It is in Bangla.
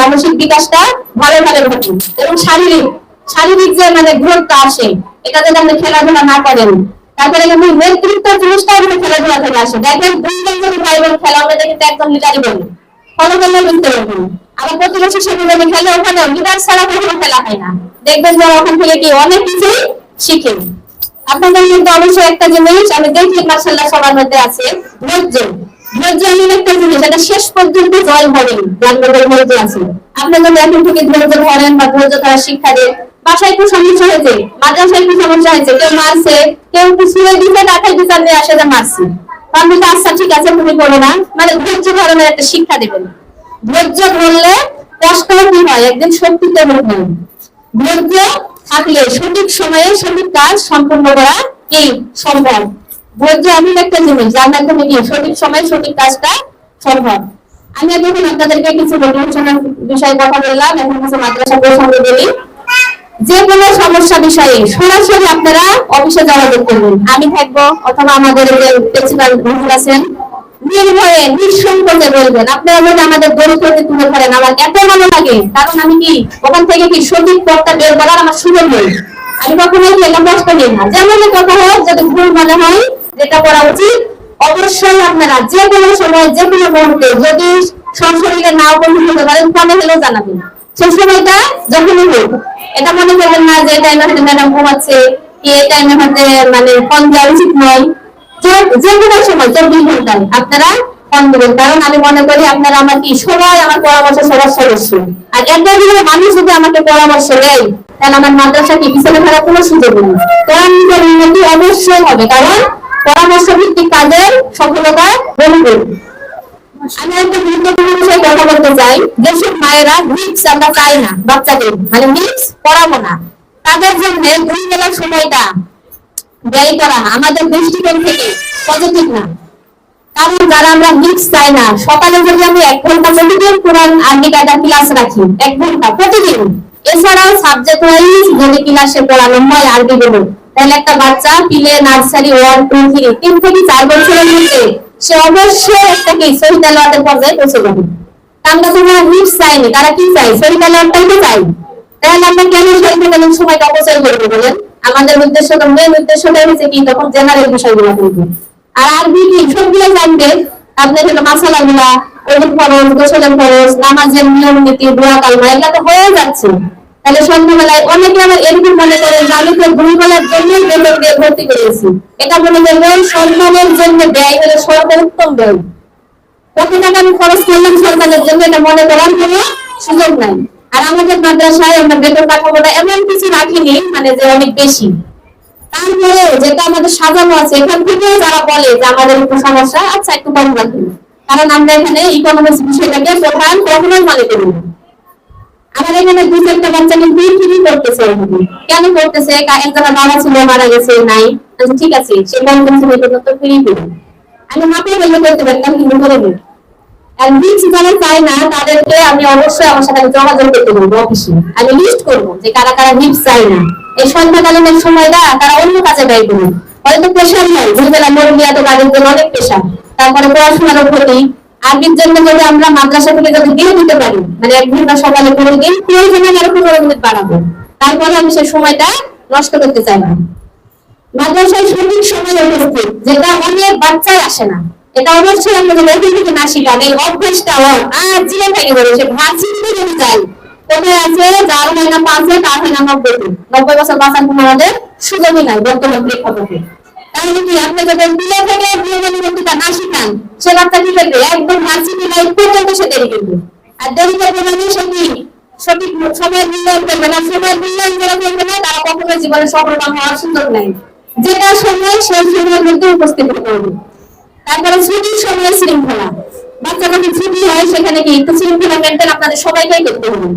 মানসিক বিকাশটা ভালো ভালো ঘটে। এবং শারীরিক শারীরিক যে মানে গ্রোথটা আসে, এটা আপনি খেলাধুলা না করেন, তারপরে কিন্তু নেতৃত্ব জিনিসটা আপনি খেলাধুলা থেকে আসে। দেখেন, দুই যদি খেলা হবে কিন্তু একদম লিডারই বলবে ফলো করলে বুঝতে পারবেন সেগুলো খেলে ওখানে ছাড়া খেলা হয় না। দেখবেন যে ওখান থেকে কি অনেক কিছু শিখে আপনাদের মধ্যে অবশ্যই একটা জিনিস, আমি দেখি মার্শাল্লাহ সবার মধ্যে আছে ধৈর্য ধৈর্য একটা জিনিস, এটা শেষ পর্যন্ত জয় হবে লাগবে ধৈর্য আছে। আপনি যদি এখন থেকে ধৈর্য ধরেন বা ধৈর্য ধরার শিক্ষা দেন। বাসায় একটু সমস্যা হয়েছে, মাদ্রাসায় একটু সমস্যা হয়েছে, কেউ মারছে, কেউ শুয়ে দিতে টাকায় বিচার নিয়ে আসে যে মারছে। আমি তো আচ্ছা ঠিক আছে, তুমি করো না। মানে ধৈর্য ধরনের একটা শিক্ষা দেবেন। ধৈর্য ধরলে কষ্ট কি হয়, একদিন শক্তিতে রূপ হয় ধৈর্য থাকলে সঠিক সময়ে সঠিক কাজ সম্পূর্ণ করা কি সম্ভব। ধৈর্য এমন একটা জিনিস, যার মাধ্যমে কি সঠিক সময়ে সঠিক কাজটা সম্ভব? আমি দেখুন আপনাদেরকে কিছু রেগুলেশনের বিষয়ে কথা বললাম, এখন কিছু মাদ্রাসা প্রসঙ্গে বলি। যে কোনো সমস্যা বিষয়ে সরাসরি আপনারা অফিসে যোগাযোগ করবেন আমি থাকব, অথবা আমাদের প্রিন্সিপাল আছেন নির্ভয়ে নিঃসংকোচে বলবেন আপনারা আমাদের তুলে ধরেন। আমার এত ভালো লাগে। কারণ আমি কি, ওখান থেকে কি সঠিক পথটা বের করার আমার সুযোগ নেই? আমি না। যেমন কথা হোক ভুল মনে হয়, যেটা করা উচিত, অবশ্যই আপনারা যে কোনো সময়, যে কোনো মুহূর্তে, যদি না হতে পারেন, ফোনে হলেও জানাবেন। সেই সময়টা যখনই হোক। এটা মনে করবেন না যে টাইমে হয়তো ম্যাডাম ঘুমাচ্ছে, কি এই টাইমে মানে ফোন দেওয়া উচিত নয়। যে- কোনো সময়, চব্বিশ আপনারা ফোন দেবেন। কারণ আমি মনে করি আপনারা আমার কি সবাই আমার পরামর্শ সবার সদস্য। আর দিনের মানুষ যদি আমাকে পরামর্শ দেয়, তাহলে আমার মাদ্রাসা কি পিছনে ফেলার কোনো সুযোগ নেই। উন্নতি অবশ্যই হবে, কারণ পরামর্শ ভিত্তিক কাজের সফলতা বলবে আমি একটা গুরুত্বপূর্ণ বিষয়ে কথা বলতে চাই। যেসব মায়েরা মিক্স আমরা চাই না, বাচ্চাদের। মানে মিক্স পড়াবো না। তাদের জন্য দুই বেলার সময়টা ব্যয় করা, আমাদের দৃষ্টিকোণ থেকে পজিটিভ না। কারণ যারা আমরা মিক্স চাই না, সকালে যদি আমি এক ঘণ্টা প্রতিদিন কোরআন আরবি কায়দা ক্লাস রাখি, এক ঘণ্টা প্রতিদিন, এছাড়াও সাবজেক্ট ওয়াইজ যদি ক্লাসে পড়ানো হয় তাহলে একটা বাচ্চা পিলে নার্সারি ওয়ান টু থ্রি তিন থেকে চার বছরের মধ্যে সে অবশ্যই একটা কি পর্যায়ে পৌঁছে যাবে। আমরা তো মিক্স চাইনি তারা কি চাই সহিত আলোয়াতটাই তো চাই। তাহলে আমরা কেন আলোর সময়টা অপচয় করব বলেন? আমাদের উদ্দেশ্য তো মেন উদ্দেশ্যটা হচ্ছে কি তখন জেনারেল বিষয়গুলো করব আর আরবি কি সবগুলো জানবে আপনার হলো মাসালা গুলা ওদের খরচ, গোসলের খরচ, নামাজের নিয়ম নীতি, দোয়া কালমা, এগুলো তো হয়ে যাচ্ছে। তাহলে সন্ধ্যাবেলায় অনেকে আমার এরকম মনে করে যে আমি তো দুই বেলার জন্যই বেতন দিয়ে ভর্তি করেছি। এটা মনে করবেন সম্মানের জন্য ব্যয় হলে সরকার উত্তম ব্যয়। কত টাকা আমি খরচ করলাম সরকারের জন্য, এটা মনে করার কোনো সুযোগ নাই। আমাদের মাদ্রাসায় আমরা বেতন কাঠামোটা এমন কিছু রাখিনি মানে যে অনেক বেশি। তারপরে যেটা আমাদের সাজানো আছে এখান থেকে যারা বলে যে আমাদের একটু সমস্যা আচ্ছা একটু কম রাখুন কারণ আমরা এখানে ইকোনমিক্স বিষয়টাকে প্রধান কখনোই মনে করি আমার এখানে দুই চারটা বাচ্চা কিন্তু ফ্রি করতেছে কেন করতেছে? কা- একজনের বাবা ছিল মারা গেছে নাই। আচ্ছা, ঠিক আছে সে সময় পর্যন্ত ফ্রি আমি মাথায় করতে পারতাম কিন্তু করে দিই যারা না তাদেরকে আমি অবশ্যই আমার সাথে যোগাযোগ করতে বলব অফিসে আমি লিস্ট করব যে কারা কারা না। এই সময়টা তারা অন্য কাজে ব্যয় হয়তো প্রেশার নাই মরবি এত কাজের জন্য অনেক প্রেশার তারপরে পড়াশোনার জন্য যদি আমরা মাদ্রাসা থেকে যদি দিয়ে দিতে পারি মানে এক ঘণ্টা সকালে করে দিন প্রয়োজনে আরও পনেরো মিনিট বাড়াবো। তারপরে আমি সেই সময়টা নষ্ট করতে চাই না। মাদ্রাসায় সঠিক সময় উপস্থিত, যেটা অনেক বাচ্চাই আসে না। এটা অবশ্যই আমরা যদি এখান থেকে না শিখান এই অভ্যেসটা আর জীবন থেকে বলে, সে ভার্সিটিতে যদি যাই কোথায় আছে? যার না পাঁচে তার না নব্বই নব্বই বছর বাঁচান আমাদের সুযোগই নাই, বর্তমান তাহলে কি আপনি বিলে থেকে না শিখান সে বাচ্চা কি একদম ভার্সিটি লাইফ পর্যন্ত সে দেরি করবে। আর দেরি করবে মানে সে কি? সঠিক সময় মূল্যায়ন না, সময় মূল্যায়ন যারা না, তারা কখনো জীবনে সফলতা হওয়ার সুযোগ নাই। যেটা সময়, সেই সময়ের মধ্যে উপস্থিত হতে হবে। তারপরে ছুটির সময় শৃঙ্খলা বাচ্চা যখন ছুটি হয়, সেখানে কি শৃঙ্খলা মেনটেন আপনাদের সবাইকেই করতে হবে।